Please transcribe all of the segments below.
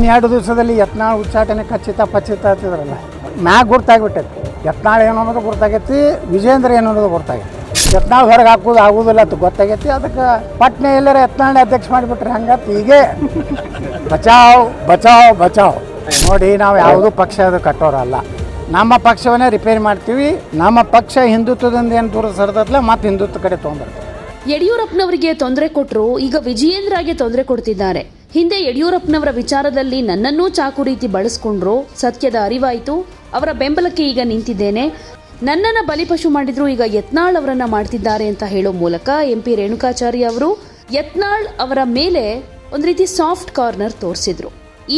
ಇನ್ನೆರಡು ದಿವಸದಲ್ಲಿ ಯತ್ನಾಳ್ ಉಚ್ಚಾಟನೆ ಖಚಿತ ಪಚಿತ ಅಂತಿದ್ರಲ್ಲ ಮ್ಯಾಗ ಗುರ್ತಾಗ್ಬಿಟ್ಟೈತಿ. ಯತ್ನಾಳ್ ಏನು ಅನ್ನೋದು ಗುರ್ತಾಗೈತಿ, ವಿಜೇಂದ್ರ ಏನು ಅನ್ನೋದು ಗುರ್ತಾಗೈತಿ. ಯತ್ನಾಳ್ ಹೊರಗೆ ಹಾಕೋದು ಆಗೋದಿಲ್ಲ ಅಂತ ಗೊತ್ತಾಗೈತಿ, ಅದಕ್ಕೆ ಪಟ್ನೆ ಎಲ್ಲರ ಯತ್ನಾಳ್ ಅಧ್ಯಕ್ಷ ಮಾಡಿಬಿಟ್ರೆ ಹಂಗತ್ ಹೀಗೆ. ಬಚಾವ್ ಬಚಾವ್ ಬಚಾವ್. ನೋಡಿ, ನಾವು ಯಾವುದೂ ಪಕ್ಷ ಅದು ಕಟ್ಟೋರಲ್ಲ. ನಮ್ಮ ಪಕ್ಷವನ್ನೇ ರಿಪೇರಿ ಮಾಡ್ತೀವಿ, ನಮ್ಮ ಪಕ್ಷ ಹಿಂದುತ್ವದಿಂದ ಏನು ದೂರ ಸರಿದತ್ಲ ಮತ್ತೆ ಹಿಂದುತ್ವ ಕಡೆ ತೊಗೊಂಡ್ಬರ್ತೀವಿ. ಯಡಿಯೂರಪ್ಪನವರಿಗೆ ತೊಂದರೆ ಕೊಟ್ಟರು ಈಗ ವಿಜಯೇಂದ್ರಗೆ ತೊಂದರೆ ಕೊಡ್ತಿದ್ದಾರೆ. ಹಿಂದೆ ಯಡಿಯೂರಪ್ಪನವರ ವಿಚಾರದಲ್ಲಿ ನನ್ನನ್ನೂ ಚಾಕು ರೀತಿ ಬಳಸ್ಕೊಂಡ್ರು. ಸತ್ಯದ ಅರಿವಾಯಿತು. ಅವರ ಬೆಂಬಲಕ್ಕೆ ಈಗ ನಿಂತಿದ್ದೇನೆ. ನನ್ನನ್ನ ಬಲಿಪಶು ಮಾಡಿದ್ರು ಈಗ ಯತ್ನಾಳ್ ಅವರನ್ನ ಮಾಡ್ತಿದ್ದಾರೆ ಅಂತ ಹೇಳೋ ಮೂಲಕ ಎಂ ಪಿ ರೇಣುಕಾಚಾರ್ಯ ಅವರು ಯತ್ನಾಳ್ ಅವರ ಮೇಲೆ ಒಂದು ರೀತಿ ಸಾಫ್ಟ್ ಕಾರ್ನರ್ ತೋರಿಸಿದ್ರು.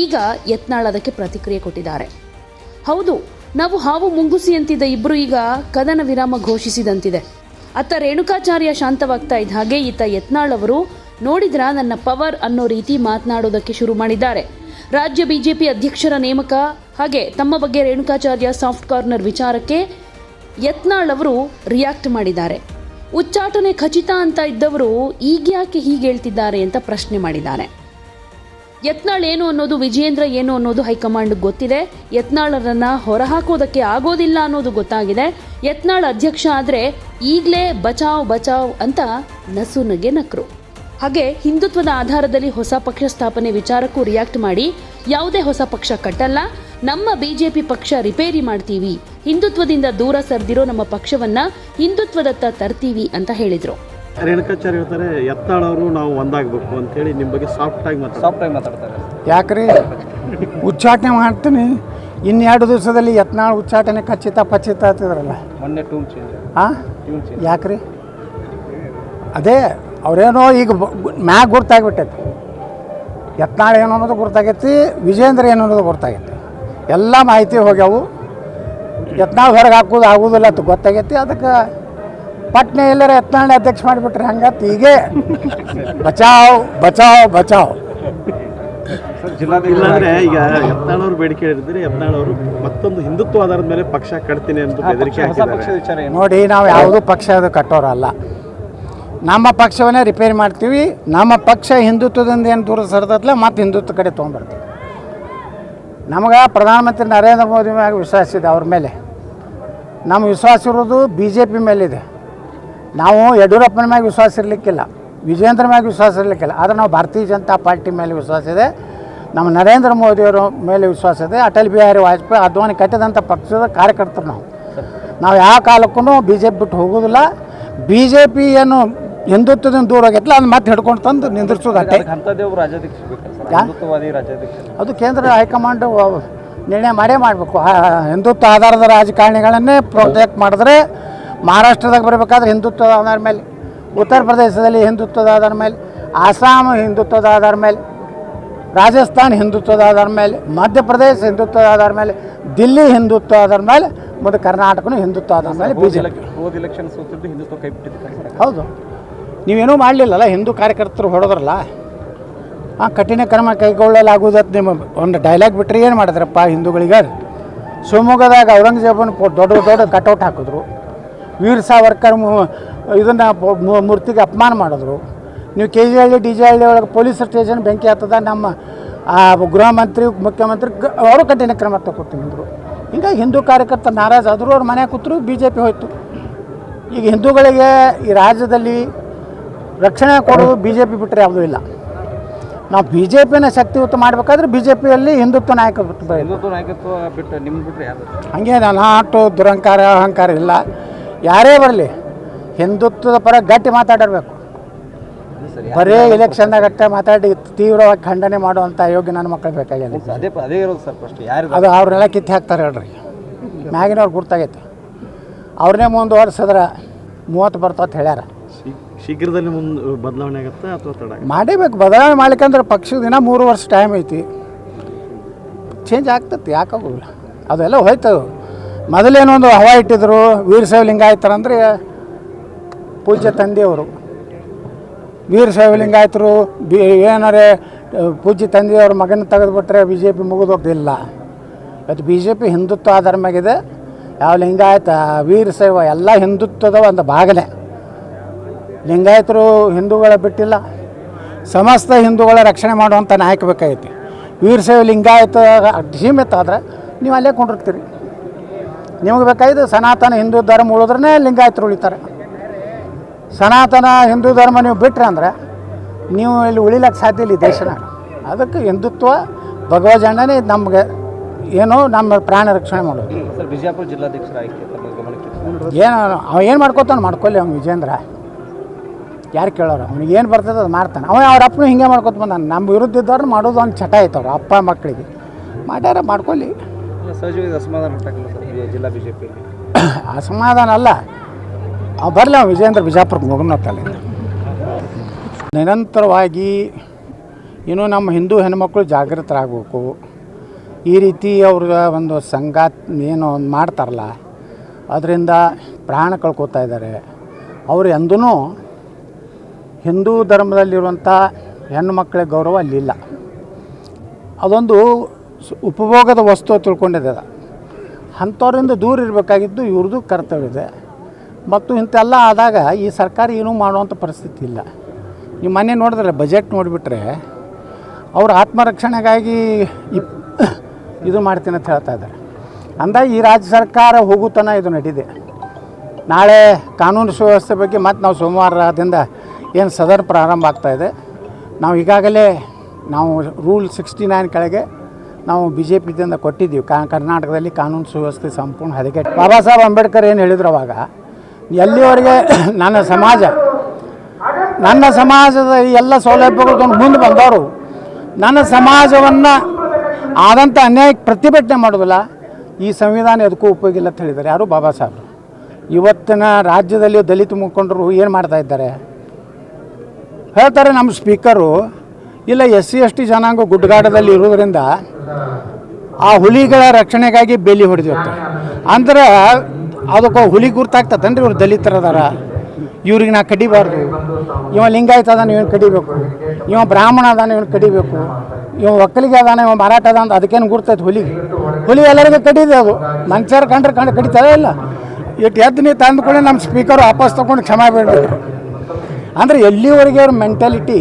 ಈಗ ಯತ್ನಾಳ್ ಅದಕ್ಕೆ ಪ್ರತಿಕ್ರಿಯೆ ಕೊಟ್ಟಿದ್ದಾರೆ. ಹೌದು, ನಾವು ಹಾವು ಮುಂಗುಸಿ ಅಂತಿದ್ದ ಇಬ್ಬರು ಈಗ ಕದನ ವಿರಾಮ ಘೋಷಿಸಿದಂತಿದೆ. ಅತ್ತ ರೇಣುಕಾಚಾರ್ಯ ಶಾಂತವಾಗ್ತಾ ಇದ್ದ ಹಾಗೆ ಈತ ಯತ್ನಾಳ್ ಅವರು ನೋಡಿದ್ರ ನನ್ನ ಪವರ್ ಅನ್ನೋ ರೀತಿ ಮಾತನಾಡೋದಕ್ಕೆ ಶುರು ಮಾಡಿದ್ದಾರೆ. ರಾಜ್ಯ ಬಿಜೆಪಿ ಅಧ್ಯಕ್ಷರ ನೇಮಕ ಹಾಗೆ ತಮ್ಮ ಬಗ್ಗೆ ರೇಣುಕಾಚಾರ್ಯ ಸಾಫ್ಟ್ ಕಾರ್ನರ್ ವಿಚಾರಕ್ಕೆ ಯತ್ನಾಳ್ ಅವರು ರಿಯಾಕ್ಟ್ ಮಾಡಿದ್ದಾರೆ. ಉಚ್ಚಾಟನೆ ಖಚಿತ ಅಂತ ಇದ್ದವರು ಈಗ್ಯಾಕೆ ಹೀಗೆ ಹೇಳ್ತಿದ್ದಾರೆ ಅಂತ ಪ್ರಶ್ನೆ ಮಾಡಿದ್ದಾರೆ. ಯತ್ನಾಳ್ ಏನು ಅನ್ನೋದು, ವಿಜಯೇಂದ್ರ ಏನು ಅನ್ನೋದು ಹೈಕಮಾಂಡ್ ಗೊತ್ತಿದೆ. ಯತ್ನಾಳರನ್ನು ಹೊರಹಾಕೋದಕ್ಕೆ ಆಗೋದಿಲ್ಲ ಅನ್ನೋದು ಗೊತ್ತಾಗಿದೆ. ಯತ್ನಾಳ್ ಅಧ್ಯಕ್ಷ ಆದ್ರೆ ಈಗಲೇ ಬಚಾವ್ ಬಚಾವ್ ಅಂತ ನಸುನಗೆ ನಕ್ರು. ಹಾಗೆ ಹಿಂದುತ್ವದ ಆಧಾರದಲ್ಲಿ ಹೊಸ ಪಕ್ಷ ಸ್ಥಾಪನೆ ವಿಚಾರಕ್ಕೂ ರಿಯಾಕ್ಟ್ ಮಾಡಿ ಯಾವುದೇ ಹೊಸ ಪಕ್ಷ ಕಟ್ಟಲ್ಲ. ನಮ್ಮ ಬಿಜೆಪಿ ಪಕ್ಷ ರಿಪೇರಿ ಮಾಡ್ತೀವಿ. ಹಿಂದುತ್ವದಿಂದ ದೂರ ಸರಿದಿರೋ ನಮ್ಮ ಪಕ್ಷವನ್ನ ಹಿಂದುತ್ವದತ್ತ ತರ್ತೀವಿ ಅಂತ ಹೇಳಿದ್ರು. ರೇಣುಕಾಚಾರ್ಯ ಹೇಳ್ತಾರೆ ಎತ್ತಾಳವರು ಅವರು ನಾವು ಒಂದಾಗಬೇಕು ಅಂತೇಳಿ ನಿಮ್ಮ ಬಗ್ಗೆ ಸಾಫ್ಟ್ ಆಗಿ ಮಾತಾಡ್ತಾರೆ. ಸಾಫ್ಟ್ ಆಗಿ ಮಾತಾಡ್ತಾರೆ. ಯಾಕ್ರಿ? ಉಚ್ಚಾಟನೆ ಮಾಡ್ತೀನಿ. ಇನ್ನೆರಡು ದಿವಸದಲ್ಲಿ ಯತ್ನಾಳ್ ಉಚ್ಚಾಟನೆ ಖಚಿತ ಪಚಿತ ಆಗ್ತಿದ್ರಲ್ಲ ಮೊನ್ನೆ ಟೂಲ್ ಚೇಂಜ್ ಹಾಂ ಟ್ಯೂನ್ ಚೇಂಜ್ ಯಾಕ್ರಿ? ಅದೇ ಅವರೇನೋ ಈಗ ಮ್ಯಾಗ ಗುರ್ತಾಗ್ಬಿಟ್ಟೈತಿ. ಯತ್ನಾಳ್ ಏನು ಅನ್ನೋದು ಗುರ್ತಾಗೈತಿ ವಿಜೇಂದ್ರ ಏನು ಅನ್ನೋದು ಗುರ್ತಾಗೈತಿ. ಎಲ್ಲ ಮಾಹಿತಿ ಹೋಗ್ಯಾವು. ಯತ್ನಾಳ್ ಹೊರಗೆ ಹಾಕೋದು ಆಗೋದಿಲ್ಲ ಅಂತ ಗೊತ್ತಾಗೈತಿ. ಅದಕ್ಕೆ ಪಟ್ನೆ ಎಲ್ಲರ ಯತ್ನಾಳ್ ಅಧ್ಯಕ್ಷ ಮಾಡಿಬಿಟ್ರೆ ಹಂಗತ್ತು ಹೀಗೆ. ಬಚಾವ್ ಬಚಾವ್ ಬಚಾವ್. ಇಲ್ಲಾಂದ್ರೆ ಈಗ ಯತ್ನಾಳ್ ಅವರು ಬೇಡಿಕೆ ಹೇಳಿದ್ರೆ ಯತ್ನಾಳ್ ಅವರು ಮತ್ತೊಂದು ಹಿಂದುತ್ವ ಆಧಾರದ ಮೇಲೆ ಪಕ್ಷ ಕಟ್ತೀನಿ ಅಂತ ನೋಡಿ ನಾವು ಯಾವುದೂ ಪಕ್ಷ ಅದು ಕಟ್ಟೋರಲ್ಲ. ನಮ್ಮ ಪಕ್ಷವನ್ನೇ ರಿಪೇರಿ ಮಾಡ್ತೀವಿ. ನಮ್ಮ ಪಕ್ಷ ಹಿಂದುತ್ವದಿಂದ ಏನು ದೂರ ಸರಿದತ್ಲೆ ಮತ್ತೆ ಹಿಂದುತ್ವ ಕಡೆ ತೊಗೊಂಬರ್ತೀವಿ ನಮಗೆ ಪ್ರಧಾನಮಂತ್ರಿ ನರೇಂದ್ರ ಮೋದಿ ಮ್ಯಾಗ ವಿಶ್ವಾಸ ಇದೆ ಅವ್ರ ಮೇಲೆ. ನಮ್ಮ ವಿಶ್ವಾಸ ಇರೋದು ಬಿ ಜೆ ಪಿ ಮೇಲಿದೆ. ನಾವು ಯಡಿಯೂರಪ್ಪನ ಮ್ಯಾಗ ವಿಶ್ವಾಸ ಇರಲಿಕ್ಕಿಲ್ಲ. ವಿಜೇಂದ್ರ ಮ್ಯಾಗ ವಿಶ್ವಾಸ ಇರಲಿಕ್ಕಿಲ್ಲ. ಆದರೆ ನಾವು ಭಾರತೀಯ ಜನತಾ ಪಾರ್ಟಿ ಮೇಲೆ ವಿಶ್ವಾಸ ಇದೆ. ನಮ್ಮ ನರೇಂದ್ರ ಮೋದಿಯವರ ಮೇಲೆ ವಿಶ್ವಾಸ ಇದೆ. ಅಟಲ್ ಬಿಹಾರಿ ವಾಜಪೇಯಿ ಅದ್ವಾನಿ ಕಟ್ಟಿದಂಥ ಪಕ್ಷದ ಕಾರ್ಯಕರ್ತರು ನಾವು. ನಾವು ಯಾವ ಕಾಲಕ್ಕೂ ಬಿ ಜೆ ಪಿ ಬಿಟ್ಟು ಹೋಗೋದಿಲ್ಲ. ಬಿ ಜೆ ಪಿ ಏನು ಹಿಂದುತ್ವದಿಂದ ದೂರ ಆಗೈತಲ್ಲ ಅದನ್ನ ಮತ್ತೆ ಹಿಡ್ಕೊಂಡು ತಂದು ನಿಂದಿರ್ಸೋದು ಅಷ್ಟೇ ಅದಕ್ಕೆ ಅಂಥದ್ದೇ ಒಬ್ರು ರಾಜ್ಯಾಧ್ಯಕ್ಷ ಬೇಕಲ್ಲ ಸರ್? ಯಾ? ಹಿಂದುತ್ವವಾದಿ ರಾಜ್ಯಾಧ್ಯಕ್ಷ ಅದು ಕೇಂದ್ರ ಹೈಕಮಾಂಡ್ ವ- ನಿರ್ಣಯ ಮಾಡೇ ಮಾಡಬೇಕು. ಹಿಂದುತ್ವ ಆಧಾರದ ರಾಜಕಾರಣಿಗಳನ್ನೇ ಪ್ರೊಟೆಕ್ಟ್ ಮಾಡಿದ್ರೆ ಮಹಾರಾಷ್ಟ್ರದಾಗ ಬರಬೇಕಾದ್ರೆ ಹಿಂದುತ್ವದ ಆಧಾರ ಮೇಲೆ ಉತ್ತರ ಪ್ರದೇಶದಲ್ಲಿ ಹಿಂದುತ್ವದ ಆಧಾರ ಮೇಲೆ ಆಸಾಮ್ ಹಿಂದುತ್ವದ ಆಧಾರ ಮೇಲೆ ರಾಜಸ್ಥಾನ್ ಹಿಂದುತ್ವದ ಆಧಾರ ಮೇಲೆ ಮಧ್ಯಪ್ರದೇಶ ಹಿಂದುತ್ವದ ಆಧಾರ ಮೇಲೆ ದಿಲ್ಲಿ ಹಿಂದುತ್ವ ಆಧಾರ ಮೇಲೆ ಮತ್ತು ಕರ್ನಾಟಕನೂ ಹಿಂದುತ್ವ ಆಧಾರ ಮೇಲೆ ಬಿ ಜೆ ಪಿ ಹೋದ ಎಲೆಕ್ಷನ್ ಸೋತಿದ್ದು ಹಿಂದುತ್ವ ಕೈ ಬಿಟ್ಟಿದ್ದು ಹೌದು. ನೀವೇನೂ ಮಾಡಲಿಲ್ಲಲ್ಲ, ಹಿಂದೂ ಕಾರ್ಯಕರ್ತರು ಹೊಡೆದ್ರಲ್ಲ? ಆ ಕಠಿಣ ಕ್ರಮ ಕೈಗೊಳ್ಳಲಾಗುವುದತ್ ನಿಮ್ಮ ಒಂದು ಡೈಲಾಗ್ ಬಿಟ್ಟರೆ ಏನು ಮಾಡಿದ್ರಪ್ಪ ಹಿಂದೂಗಳಿಗೆ ಶಿವಮೊಗ್ಗದಾಗ ಔರಂಗಜೇಬನ ದೊಡ್ಡ ದೊಡ್ಡ ಕಟೌಟ್ ಹಾಕಿದ್ರು. ವೀರ್ ಸಾವರ್ಕರ್ ಇದನ್ನು ಮೂರ್ತಿಗೆ ಅಪಮಾನ ಮಾಡಿದ್ರು. ನೀವು K G Halli D J Halli ಒಳಗೆ ಪೊಲೀಸ್ ಸ್ಟೇಷನ್ ಬೆಂಕಿ ಹತ್ತದ, ನಮ್ಮ ಆ ಗೃಹ ಮಂತ್ರಿ, ಮುಖ್ಯಮಂತ್ರಿ ಅವರು ಕಠಿಣ ಕ್ರಮ ತಗೋತೀನಿ ಅಂದರು ಹಿಂಗೆ ಹಿಂದೂ ಕಾರ್ಯಕರ್ತ ನಾರಾಜ್ ಆದರೂ, ಅವ್ರ ಮನೆ ಕೂತರು ಬಿ ಜೆ ಪಿ ಹೋಯ್ತು. ಈಗ ಹಿಂದೂಗಳಿಗೆ ಈ ರಾಜ್ಯದಲ್ಲಿ ರಕ್ಷಣೆ ಕೊಡೋದು ಬಿ ಜೆ ಪಿ ಬಿಟ್ಟರೆ ಯಾವುದೂ ಇಲ್ಲ. ನಾವು ಬಿ ಜೆ ಪಿನ ಶಕ್ತಿಯುತ ಮಾಡಬೇಕಾದ್ರೆ ಬಿ ಜೆ ಪಿಯಲ್ಲಿ ಹಿಂದುತ್ವ ನಾಯಕ ಹಿಂದುತ್ವ ನಾಯಕತ್ವ ಬಿಟ್ಟು ನಿಮ್ಮ ಬಿಟ್ರೆ ಯಾರು? ಹಂಗೆ ನಾಟು ದುರಂಕಾರ ಅಹಂಕಾರ ಇಲ್ಲ. ಯಾರೇ ಬರಲಿ ಹಿಂದುತ್ವದ ಪರ ಗಟ್ಟಿ ಮಾತಾಡಿರ್ಬೇಕು ಬರೇ ಎಲೆಕ್ಷನ್ದಾಗ ಅಷ್ಟೇ ಮಾತಾಡಿ ತೀವ್ರವಾಗಿ ಖಂಡನೆ ಮಾಡುವಂಥ ಯೋಗ್ಯ ನನ್ನ ಮಕ್ಕಳು ಬೇಕಾಗಿಲ್ಲ. ಅದೇ ಅದೇ ಇರೋದು ಸರ್ ಫಸ್ಟ್ ಯಾರು ಅದು ಅವ್ರನ್ನೆಲ್ಲ ಕಿತ್ತು ಹಾಕ್ತಾರೆ ಹೇಳ್ರಿ. ಮ್ಯಾಗಿನವ್ರು ಗುರ್ತಾಗೈತೆ. ಅವ್ರನ್ನೇ ಮುಂದುವರ್ಸಿದ್ರೆ ಮೂವತ್ತು ಬರ್ತಾವ ಹೇಳ್ಯಾರ. ಶೀ- ಶೀಘ್ರದಲ್ಲಿ ಮುಂದೆ, ಬದಲಾವಣೆ ಆಗುತ್ತೆ ಅಥವಾ ತಡ ಮಾಡಬೇಕು. ಬದಲಾವಣೆ ಮಾಡ್ಲಿಕ್ಕಂದ್ರೆ ಪಕ್ಷದ ದಿನ ಮೂರು ವರ್ಷ ಟೈಮ್ ಐತಿ. ಚೇಂಜ್ ಆಗ್ತತಿ ಯಾಕಾಗೋಲ್ಲ ಅದೆಲ್ಲ ಹೋಯ್ತು. ಮೊದಲೇನೊಂದು ಹವಾ ಇಟ್ಟಿದ್ರು ವೀರಶೈವ ಲಿಂಗಾಯತರ ಅಂದರೆ ಪೂಜ್ಯ ತಂದೆಯವರು. ವೀರಶೈವ ಲಿಂಗಾಯತರು ಬಿ, ಏನಾರೇ ಪೂಜೆ ಪೂಜ್ಯ ತಂದೆಯವ್ರ ಮಗನ ತೆಗೆದುಬಿಟ್ರೆ ಬಿ ಜೆ ಪಿ ಮುಗಿದೋಗ್ದಿಲ್ಲ. ಇವತ್ತು ಬಿ ಜೆ ಪಿ ಹಿಂದುತ್ವ ಆಧಾರ ಮ್ಯಾಗಿದೆ ಯಾವ ಲಿಂಗಾಯತ ವೀರಶೈವ ಎಲ್ಲ ಹಿಂದುತ್ವದ ಒಂದು ಭಾಗನೇ. ಲಿಂಗಾಯತರು ಹಿಂದೂಗಳ ಬಿಟ್ಟಿಲ್ಲ. ಸಮಸ್ತ ಹಿಂದೂಗಳ ರಕ್ಷಣೆ ಮಾಡುವಂಥ ನಾಯಕ ಬೇಕಾಗೈತಿ. ವೀರಶೈವ ಲಿಂಗಾಯತ ಸೀಮಿತ ಆದ್ರೆ ನೀವು ಅಲ್ಲೇ ಕೊಂಡಿರ್ತೀರಿ. ನಿಮಗೆ ಬೇಕಾಯಿತು ಸನಾತನ ಹಿಂದೂ ಧರ್ಮ ಉಳಿದ್ರೆ ಲಿಂಗಾಯತರು ಉಳಿತಾರೆ. ಸನಾತನ ಹಿಂದೂ ಧರ್ಮ ನೀವು ಬಿಟ್ಟರೆ ಅಂದ್ರೆ ನೀವು ಇಲ್ಲಿ ಉಳಿಲಕ್ಕೆ ಸಾಧ್ಯ ಇಲ್ಲ ಈ ದೇಶನಾಗ ಅದಕ್ಕೆ ಹಿಂದುತ್ವ ಭಗವಜಂಡನೇ ನಮಗೆ ಏನು ನಮ್ಮ ಪ್ರಾಣ ರಕ್ಷಣೆ ಮಾಡೋದು. ಬಿಜಾಪುರ ಜಿಲ್ಲಾಧ್ಯಕ್ಷರ ಏನು ಅವ ಏನು ಮಾಡ್ಕೋತಾನೆ ಮಾಡ್ಕೊಳ್ಳಿ ಅವ್ನು ವಿಜೇಂದ್ರ ಯಾರು ಕೇಳೋರು? ಅವ್ನಿಗೆ ಏನು ಬರ್ತದೆ ಅದು ಮಾಡ್ತಾನೆ. ಅವ ಅವ್ರ ಅಪ್ಪನು ಹಿಂಗೆ ಮಾಡ್ಕೊತ ಬಂದಾನೆ. ನಮ್ಮ ವಿರುದ್ಧ ಇದ್ದವ್ರು ಮಾಡೋದು ಒಂದು ಚಟ ಐತವ್ರು ಅಪ್ಪ ಮಕ್ಕಳಿಗೆ ಮಾಡ್ಯಾರ ಮಾಡ್ಕೊಳ್ಳಿ. ಸಹಜವಾಗಿ ಅಸಮಾಧಾನ ಉಂಟಾಗಿಲ್ಲ ಸರ್ ಈ ಜಿಲ್ಲಾ ಬಿಜೆಪಿಯಲ್ಲಿ. ಅಸಮಾಧಾನ ಅಲ್ಲ. ಅವ್ ಬರಲಿ ಅವ ವಿಜಯೇಂದ್ರ ಬಿಜಾಪುರಕ್ಕೆ ತಲೆ ನಿರಂತರವಾಗಿ ಇನ್ನೂ ನಮ್ಮ ಹಿಂದೂ ಹೆಣ್ಮಕ್ಳು ಜಾಗೃತರಾಗಬೇಕು. ಈ ರೀತಿ ಅವ್ರ ಒಂದು ಸಂಗಾತ್ ಏನು ಒಂದು ಮಾಡ್ತಾರಲ್ಲ ಅದರಿಂದ ಪ್ರಾಣ ಕಳ್ಕೊತಾ ಇದ್ದಾರೆ ಅವ್ರು ಎಂದೂ ಹಿಂದೂ ಧರ್ಮದಲ್ಲಿರುವಂಥ ಹೆಣ್ಣು ಮಕ್ಕಳ ಗೌರವ ಅಲ್ಲಿಲ್ಲ. ಅದೊಂದು ಉಪಭೋಗದ ವಸ್ತು ತಿಳ್ಕೊಂಡಿದೆ ಅದು. ಅಂಥವ್ರಿಂದ ದೂರ ಇರಬೇಕಾಗಿದ್ದು ಇವ್ರದ್ದು ಕರ್ತವ್ಯ ಇದೆ. ಮತ್ತು ಇಂಥೆಲ್ಲ ಆದಾಗ ಈ ಸರ್ಕಾರ ಏನೂ ಮಾಡುವಂಥ ಪರಿಸ್ಥಿತಿ ಇಲ್ಲ. ನೀವು ಮನೆ ನೋಡಿದ್ರೆ ಬಜೆಟ್ ನೋಡಿಬಿಟ್ರೆ ಅವ್ರ ಆತ್ಮರಕ್ಷಣೆಗಾಗಿ ಇಪ್ ಇದು ಮಾಡ್ತೀನಿ ಅಂತ ಹೇಳ್ತಾ ಇದ್ದಾರೆ. ಅಂದಾಗ ಈ ರಾಜ್ಯ ಸರ್ಕಾರ ಹೋಗುತನ ಇದು ನಡೀದೆ. ನಾಳೆ ಕಾನೂನು ಸುವ್ಯವಸ್ಥೆ ಬಗ್ಗೆ ಮತ್ತು ನಾವು ಸೋಮವಾರದಿಂದ ಏನು ಸದರ್ ಪ್ರಾರಂಭ ಆಗ್ತಾ ಇದೆ. ನಾವು ಈಗಾಗಲೇ ನಾವು ರೂಲ್ ಸಿಕ್ಸ್ಟಿ ನೈನ್ ಕೆಳಗೆ ನಾವು ಬಿ ಜೆ ಪಿದಿಂದ ಕೊಟ್ಟಿದ್ದೀವಿ. ಕಾ ಕರ್ನಾಟಕದಲ್ಲಿ ಕಾನೂನು ಸುವ್ಯವಸ್ಥೆ ಸಂಪೂರ್ಣ ಹದಗೆಟ್ಟು ಬಾಬಾ ಸಾಹೇಬ್ ಅಂಬೇಡ್ಕರ್ ಏನು ಹೇಳಿದ್ರು ಅವಾಗ, ಎಲ್ಲಿವರೆಗೆ ನನ್ನ ಸಮಾಜ, ನನ್ನ ಸಮಾಜದ ಎಲ್ಲ ಸೌಲಭ್ಯಗಳು ತೊಗೊಂಡು ಮುಂದೆ ಬಂದವರು, ನನ್ನ ಸಮಾಜವನ್ನು ಆದಂಥ ಅನ್ಯಾಯಕ್ಕೆ ಪ್ರತಿಭಟನೆ ಮಾಡೋದಿಲ್ಲ ಈ ಸಂವಿಧಾನ ಎದಕ್ಕೂ ಉಪಯೋಗ ಇಲ್ಲ ಅಂತ ಹೇಳಿದ್ದಾರೆ. ಯಾರು? ಬಾಬಾ ಸಾಹೇಬ್ರು ಇವತ್ತಿನ ರಾಜ್ಯದಲ್ಲಿ ದಲಿತ ಮುಖಂಡರು ಏನು ಮಾಡ್ತಾ ಇದ್ದಾರೆ? ಹೇಳ್ತಾರೆ ನಮ್ಮ ಸ್ಪೀಕರು, ಇಲ್ಲ ಎಸ್ ಸಿ ಎಸ್ ಟಿ ಜನಾಂಗ ಗುಡ್ಡಗಾಡದಲ್ಲಿ ಇರೋದ್ರಿಂದ ಆ ಹುಲಿಗಳ ರಕ್ಷಣೆಗಾಗಿ ಬೇಲಿ ಹೊಡೆದಿರ್ತಾರೆ ಅಂದ್ರೆ ಅದಕ್ಕೆ ಹುಲಿ ಗುರ್ತಾಗ್ತದನ್ರಿ ಇವ್ರು ದಲಿತರದಾರ? ಇವ್ರಿಗೆ ನಾ ಕಡಿಬಾರ್ದು. ಇವ ಲಿಂಗಾಯತ ಅದಾನ, ಇವನು ಕಡಿಬೇಕು. ಇವ ಬ್ರಾಹ್ಮಣ ಅದಾನ, ಇವನು ಕಡಿಬೇಕು. ಇವ ಒಕ್ಕಲಿಗೆ ಅದಾನ, ಇವ ಮಾರಾಟ ಅದ ಅಂತ ಅದಕ್ಕೇನು ಗುರ್ತೈತೆ ಹುಲಿ ಹುಲಿ ಎಲ್ಲರಿಗೂ ಕಡಿದೆ ಅದು. ಮನುಷ್ಯರು ಕಂಡ್ರೆ ಕಂಡು ಕಡಿತದೇ ಇಲ್ಲ. ಇಟ್ಟು ಎದ್ದು ನೀ ತಂದ್ಕೊಂಡು ನಮ್ಮ ಸ್ಪೀಕರ್ ವಾಪಸ್ ತೊಗೊಂಡು ಕ್ಷಮೆ ಬೇಡಬೇಕು. ಅಂದರೆ ಎಲ್ಲಿವರೆಗೆ ಅವ್ರ ಮೆಂಟಾಲಿಟಿ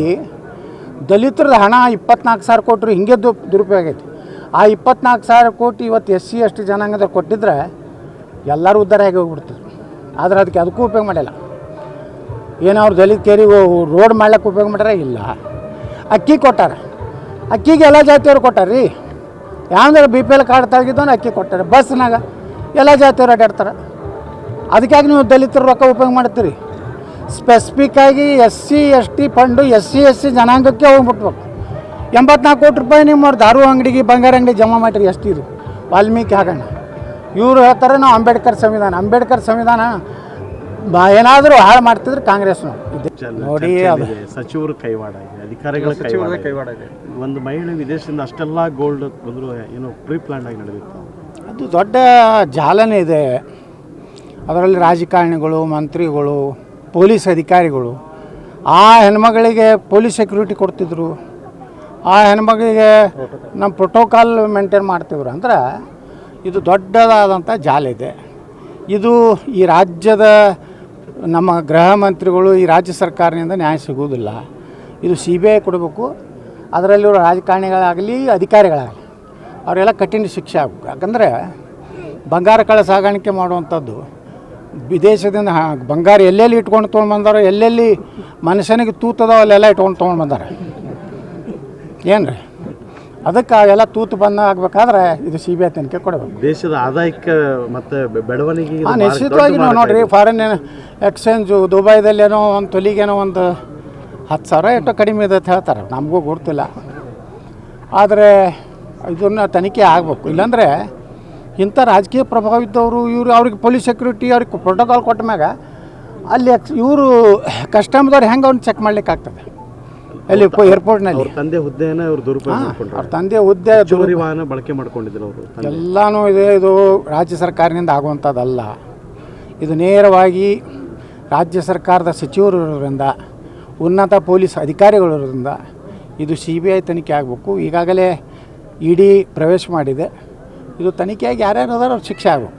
ದಲಿತರದ ಹಣ ಇಪ್ಪತ್ನಾಲ್ಕು ಸಾವಿರ ಕೊಟ್ಟರು ಹಿಂಗೆ ದು ದುರುಪಯೋಗ ಐತಿ ಆ ಇಪ್ಪತ್ನಾಲ್ಕು ಸಾವಿರ ಕೋಟಿ ಇವತ್ತು ಎಸ್ ಸಿ, ಎಸ್ ಟಿ ಜನಾಂಗದ ಕೊಟ್ಟಿದ್ರೆ ಎಲ್ಲರೂ ಉದ್ಧಾರ ಆಗಿ ಹೋಗ್ಬಿಡ್ತದೆ. ಆದರೆ ಅದಕ್ಕೆ ಅದಕ್ಕೂ ಉಪಯೋಗ ಮಾಡಿಲ್ಲ. ಏನೋ ಅವ್ರು ದಲಿತ ಕೇರಿ ರೋಡ್ ಮಾಡ್ಲಿಕ್ಕೆ ಉಪಯೋಗ ಮಾಡ್ಯಾರ? ಇಲ್ಲ. ಅಕ್ಕಿ ಕೊಟ್ಟಾರ. ಅಕ್ಕಿಗೆ ಎಲ್ಲ ಜಾತಿಯವ್ರು ಕೊಟ್ಟಾರ ರೀ ಯಾವಂದ್ರೆ ಬಿ ಪಿ ಎಲ್ ಕಾರ್ಡ್ ತೆಗಿದವನು ಅಕ್ಕಿ ಕೊಟ್ಟಾರೆ. ಬಸ್ನಾಗ ಎಲ್ಲ ಜಾತಿಯವ್ರು ಅಡ್ಡಾಡ್ತಾರೆ. ಅದಕ್ಕಾಗಿ ನೀವು ದಲಿತರು ರೊಕ್ಕ ಉಪಯೋಗ ಮಾಡ್ತೀರಿ? ಸ್ಪೆಸಿಫಿಕ್ ಆಗಿ S C S T fund S C S C ಜನಾಂಗಕ್ಕೆ ಹೋಗ್ಬಿಟ್ಬೇಕು. ಎಂಬತ್ನಾಲ್ಕು ಕೋಟಿ ರೂಪಾಯಿ ನಿಮ್ಮ ದಾರು ಅಂಗಡಿಗೆ ಬಂಗಾರ ಅಂಗಡಿ ಜಮಾ ಮಾಡಿರಿ ಎಷ್ಟು ಇದು? ವಾಲ್ಮೀಕಿ ಹಾಗಣ್ಣ. ಇವರು ಹೇಳ್ತಾರೆ ನಾವು ಅಂಬೇಡ್ಕರ್ ಸಂವಿಧಾನ. ಅಂಬೇಡ್ಕರ್ ಸಂವಿಧಾನ ಬ ಏನಾದರೂ ಹಾಳು ಮಾಡ್ತಿದ್ರೆ ಕಾಂಗ್ರೆಸ್ ನೋಡಿ ಅದು. ಸಚಿವರು ಕೈವಾಡ ಇದೆ ಅಧಿಕಾರಿಗಳ ಕೈವಾಡ ಇದೆ. ಕೈವಾಡ ಇದೆ. ಒಂದು ಮಹಿಳೆ ವಿದೇಶದಿಂದ ಅಷ್ಟೆಲ್ಲ ಗೋಲ್ಡ್ ಬಂದರೂ ಏನೋ ಪ್ರೀ ಪ್ಲಾನ್ ಆಗಿ ನಡೆದಿತ್ತು. ಅದು ದೊಡ್ಡ ಜಾಲನೇ ಇದೆ. ಅದರಲ್ಲಿ ರಾಜಕಾರಣಿಗಳು ಮಂತ್ರಿಗಳು ಪೊಲೀಸ್ ಅಧಿಕಾರಿಗಳು, ಆ ಹೆಣ್ಮಗಳಿಗೆ ಪೊಲೀಸ್ ಸೆಕ್ಯೂರಿಟಿ ಕೊಡ್ತಿದ್ರು. ಆ ಹೆಣ್ಮಗಳಿಗೆ ನಮ್ಮ ಪ್ರೋಟೋಕಾಲ್ ಮೇಂಟೈನ್ ಮಾಡ್ತಿದ್ರು ಅಂದ್ರೆ ಇದು ದೊಡ್ಡದಾದಂಥ ಜಾಲ ಇದೆ. ಇದು ಈ ರಾಜ್ಯದ ನಮ್ಮ ಗೃಹ ಮಂತ್ರಿಗಳು ಈ ರಾಜ್ಯ ಸರ್ಕಾರದಿಂದ ನ್ಯಾಯ ಸಿಗುವುದಿಲ್ಲ. ಇದು ಸಿ ಬಿ ಐ ಕೊಡಬೇಕು ಅದರಲ್ಲಿರೋ ರಾಜಕಾರಣಿಗಳಾಗಲಿ, ಅಧಿಕಾರಿಗಳಾಗಲಿ, ಅವರೆಲ್ಲ ಕಠಿಣ ಶಿಕ್ಷೆ ಆಗಬೇಕು. ಯಾಕಂದರೆ ಬಂಗಾರ ಕಳ್ಳ ಸಾಗಾಣಿಕೆ ಮಾಡುವಂಥದ್ದು ವಿದೇಶದಿಂದ ಹ- ಬಂಗಾರ ಎಲ್ಲೆಲ್ಲಿ ಇಟ್ಕೊಂಡು ತೊಗೊಂಡು ಬಂದಾರ ಎಲ್ಲೆಲ್ಲಿ ಮನುಷ್ಯನಿಗೆ ತೂತದ ಅಲ್ಲೆಲ್ಲ ಇಟ್ಕೊಂಡು ತೊಗೊಂಡು ಬಂದಾರೆ ಏನು ರೀ ಅದಕ್ಕೆ ಅವೆಲ್ಲ ತೂತು ಬಂದ ಆಗ್ಬೇಕಾದ್ರೆ ಇದು ಸಿ ಬಿ ಐ ತನಿಖೆ ಕೊಡಬೇಕು. ದೇಶದ ಆದಾಯಕ್ಕೆ ಮತ್ತೆ ಬೆಳವಣಿಗೆ ನಿಶ್ಚಿತವಾಗಿ ನಾವು ನೋಡಿರಿ ನೋಡ್ರಿ ಫಾರಿನ್ ಎಕ್ಸ್ಚೇಂಜು ದುಬೈದಲ್ಲೇನೋ ಒಂದು ತೊಲಿಗೇನೋ ಒಂದು ಹತ್ತು ಸಾವಿರ ಎಷ್ಟೋ ಕಡಿಮೆ ಇದೆ ಅಂತ ಹೇಳ್ತಾರೆ. ನಮಗೂ ಗೊತ್ತಿಲ್ಲ. ಆದರೆ ಇದನ್ನ ತನಿಖೆ ಆಗಬೇಕು. ಇಲ್ಲಾಂದರೆ ಇಂಥ ರಾಜಕೀಯ ಪ್ರಭಾವ ಇದ್ದವರು ಇವರು ಅವ್ರಿಗೆ ಪೊಲೀಸ್ ಸೆಕ್ಯೂರಿಟಿ ಅವ್ರಿಗೆ ಪ್ರೋಟೋಕಾಲ್ ಕೊಟ್ಟ ಮ್ಯಾಗ ಅಲ್ಲಿ ಇವರು ಕಸ್ಟಮ್ದವ್ರು ಹೆಂಗೆ ಅವ್ನು ಚೆಕ್ ಮಾಡ್ಲಿಕ್ಕೆ ಆಗ್ತದೆ ಅಲ್ಲಿ ಏರ್ಪೋರ್ಟ್ನಲ್ಲಿ ತಂದೆ ಹುದ್ದೆನ ಇವರು ದುರುಪಯೋಗ ಅವ್ರ ತಂದೆ ಹುದ್ದೆ ವಾಹನ ಬಳಕೆ ಮಾಡ್ಕೊಂಡಿದ್ರು ಅವರು ಎಲ್ಲನೂ ಇದೆ ಇದು ರಾಜ್ಯ ಸರ್ಕಾರದಿಂದ ಆಗುವಂಥದ್ದಲ್ಲ. ಇದು ನೇರವಾಗಿ ರಾಜ್ಯ ಸರ್ಕಾರದ ಸಚಿವರು ಇರೋದ್ರಿಂದ ಉನ್ನತ ಪೊಲೀಸ್ ಅಧಿಕಾರಿಗಳು ಇರೋದ್ರಿಂದ ಇದು ಸಿ ಬಿ ಐ ತನಿಖೆ ಆಗಬೇಕು. ಈಗಾಗಲೇ ಇ ಡಿ ಪ್ರವೇಶ ಮಾಡಿದೆ. ಇದು ತನಿಖೆಯಾಗಿ ಯಾರ್ಯಾರು ಅದಾರ ಅವ್ರು ಶಿಕ್ಷೆ ಆಗಬೇಕು.